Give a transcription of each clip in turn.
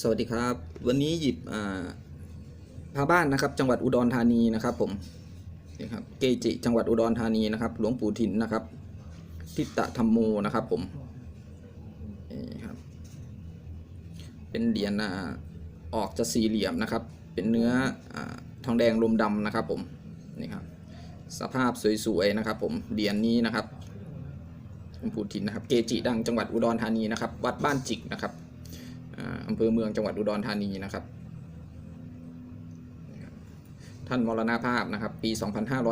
สวัสดีครับ วันนี้หยิบพาบ้านนะครับ จังหวัดอุดรธานีนะครับ ผมนี่ครับเกจิจังหวัดอุดรธานีนะครับ หลวงปู่ถินนะครับ ทิตะธรรมโมนะครับ ผมนี่ครับ เป็นเหรียญอออกจะสี่เหลี่ยมนะครับ เป็นเนื้ออทองแดงลมดำนะครับ ผมนี่ครับ สภาพสวยๆนะครับ ผมเหรียญนี้นะครับหลวงปู่ถินนะครับ เกจิดังจังหวัดอุดรธานีนะครับ วัดบ้านจิกนะครับ อ่าอำเภอเมืองจังหวัดอุดรธานีนะครับ ท่านมรณภาพนะครับ ปี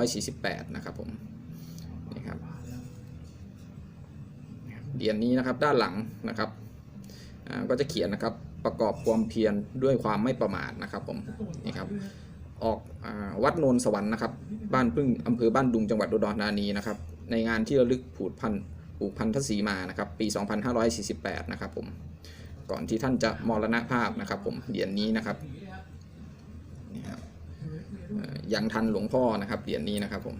2548 นะครับผมนี่ครับเหรียญนี้นะครับด้านหลังนะครับก็จะเขียนนะครับประกอบความเพียรด้วยความไม่ประมาทนะครับผมนี่ครับออกอวัดโนนสวรรค์นะครับ บ้านพึ่งอำเภอบ้านดุงจังหวัดอุดรธานีนะครับ ในงานที่ระลึกผูกพันผูกพันทศีมานะครับ ปี 2548 นะครับผม ก่อนที่ท่านจะมรณภาพนะครับ ผมเหรียญนี้นะครับนี่ครับยังทันหลวงพ่อนะครับเหรียญนี้นะครับผม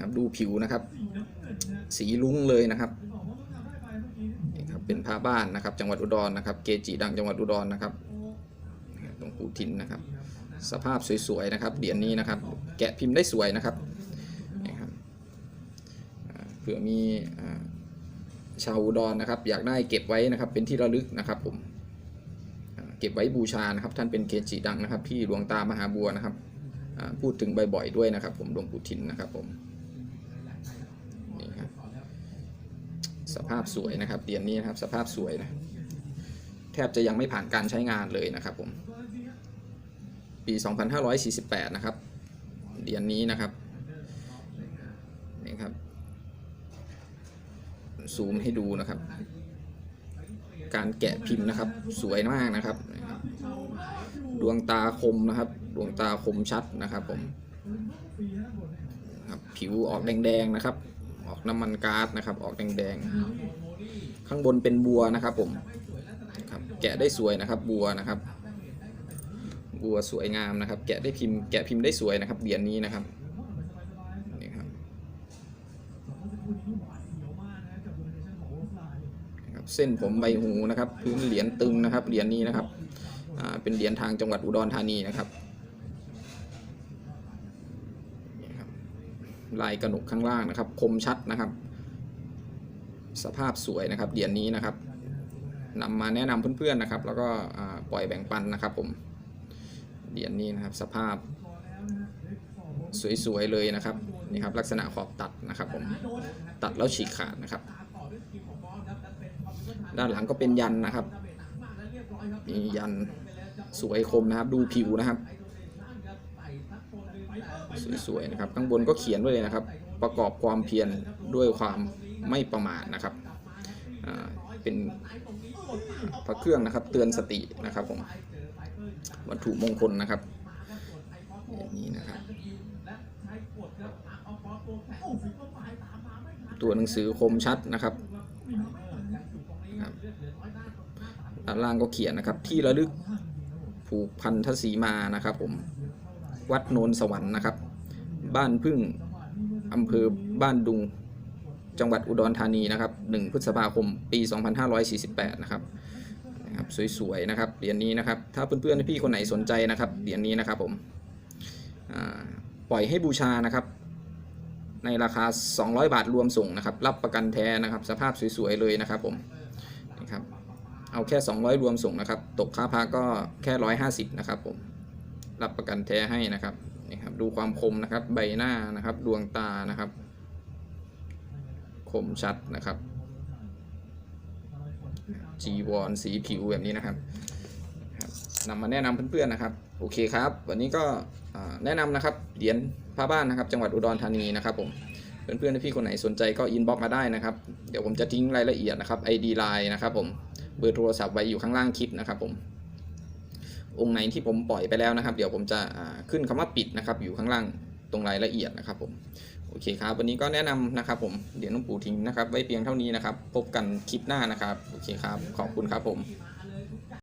ครับดูผิวนะครับ สีลุ้งเลยนะครับนี่ครับเป็นผ้าบ้านนะครับ จังหวัดอุดรนะครับ เกจิดังจังหวัดอุดรนะครับหลวงปู่ทินนะครับ สภาพสวยๆนะครับเหรียญนี้นะครับ แกะพิมพ์ได้สวยนะครับนี่ครับเผื่อมี ชาวอุดรนะครับ อยากได้เก็บไว้นะครับ เป็นที่ระลึกนะครับผมเก็บไว้บูชานะครับ ท่านเป็นเกจิดังนะครับ พี่หลวงตามหาบัวนะครับพูดถึงบ่อยๆด้วยนะครับ ผมหลวงปู่ทินนะครับผมนี่ครับสภาพสวยนะครับเหรียญนี้นะครับ สภาพสวยนะแทบจะยังไม่ผ่านการใช้งานเลยนะครับ ผมปี 2548 นะครับเหรียญนี้นะครับนี่ครับ ซูมให้ดูนะครับ การแกะพิมพ์นะครับ สวยมากนะครับ ดวงตาคมนะครับ ดวงตาคมชัดนะครับผมครับผิวออกแดงๆนะครับ ออกน้ำมันก๊าซนะครับ ออกแดงๆ ข้างบนเป็นบัวนะครับผมครับแกะได้สวยนะครับ บัวนะครับ บัวสวยงามนะครับ แกะได้พิมพ์แกะพิมพ์ได้สวยนะครับเหรียญนี้นะครับนี่ครับ นะครับ เส้นผมใบหูนะครับ พื้นเหรียญตึงนะครับเหรียญนี้นะครับเป็นเหรียญทางจังหวัดอุดรธานีนะครับลายกระหนกข้างล่างนะครับ คมชัดนะครับ สภาพสวยนะครับเหรียญนี้นะครับนำมาแนะนำเพื่อนๆนะครับ แล้วก็ปล่อยแบ่งปันนะครับ ผมเหรียญนี้นะครับ สภาพสวยๆเลยนะครับนี่ครับ ลักษณะขอบตัดนะครับ ผมตัดแล้วฉีกขาดนะครับ ด้านหลังก็เป็นยันนะครับมียันสวยคมนะครับ ดูผิวนะครับ สวยๆนะครับ ข้างบนก็เขียนไว้เลยนะครับ ประกอบความเพียรด้วยความไม่ประมาทนะครับเป็นพระเครื่องนะครับ เตือนสตินะครับผมวัตถุมงคลนะครับอย่างนี้นะครับ ตัวหนังสือคมชัดนะครับ ด้านล่างก็เขียนนะครับ ที่ระลึกผูกพันธสีมานะครับผมวัดโนนสวรรค์นะครับ บ้านพึ่งอำเภอบ้านดุง จังหวัดอุดรธานีนะครับ 1 พฤษภาคม ปี 2548 นะครับนะครับสวยๆนะครับเหรียญนี้นะครับ ถ้าเพื่อนๆพี่คนไหนสนใจนะครับเหรียญนี้นะครับผมปล่อยให้บูชานะครับ ในราคา 200 บาทรวมส่งนะครับ รับประกันแท้นะครับ สภาพสวยๆเลยนะครับผม เอาแค่ 200 รวมส่งนะครับ ตกค่าพาก็แค่ 150 นะครับผม รับประกันแท้ให้นะครับนี่ครับ ดูความคมนะครับ ใบหน้านะครับ ดวงตานะครับ คมชัดนะครับ จีวรสีผิวแบบนี้นะครับนำมาแนะนำเพื่อนๆนะครับ โอเคครับ วันนี้ก็แนะนำนะครับเหรียญผ้าบ้านนะครับ จังหวัดอุดรธานีนะครับผมเพื่อนๆพี่คนไหนสนใจก็อินบ็อกมาได้นะครับ เดี๋ยวผมจะทิ้งรายละเอียดนะครับ ID Line นะครับผม บอร์โทรศัพท์ไว้อยู่ข้างล่างคลิปนะครับผมองค์ไหนที่ผมปล่อยไปแล้วนะครับ เดี๋ยวผมจะขึ้นคำว่าปิดนะครับ อยู่ข้างล่างตรงรายละเอียดนะครับผมโอเคครับ วันนี้ก็แนะนำนะครับผมเดี๋ยวน้องปู่ทิ้งนะครับ ไว้เพียงเท่านี้นะครับ พบกันคลิปหน้านะครับ โอเคครับ ขอบคุณครับผม